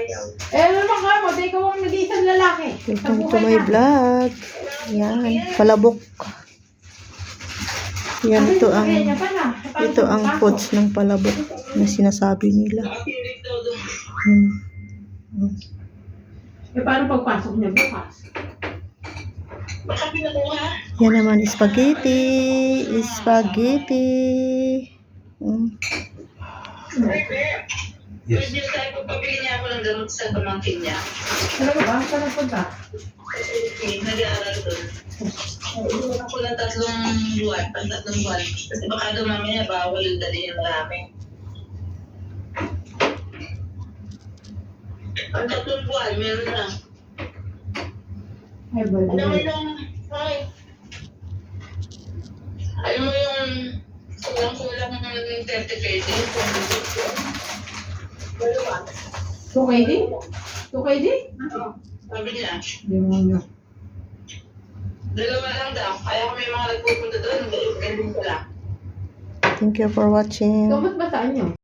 Eh, ano naman ka mo? Di ikaw ang nag-iisang lalaki. Welcome to my vlog. Yan, palabok. Yan, ito ang ito ang foods ng palabok na sinasabi nila. Hmm. Hmm. Eh, paano pagpasok niya bukas? Yan naman, spaghetti. Spaghetti. Hmm. Yes. Pwede tayo pagpabili niya ako ng gamot sa pamangkin niya. Talaga ba? Saan ang punta? Okay, nag-aaral doon. Ako ng tatlong buwan, pang tatlong buwan. Kasi baka daw mamaya bawal dalhin yung marami. Ang tatlong buwan, meron na. Ay, Ano mo yung, ay, alam mo yung kulang-kulang ng 30 pesos. Dalawa. 2KD? 2KD? Sabi niya, Demonyo. dalawa lang daw. Kaya kung may mga nagpupunta doon, ganun ko lang. Thank you for watching. Gamot ba saan niyo?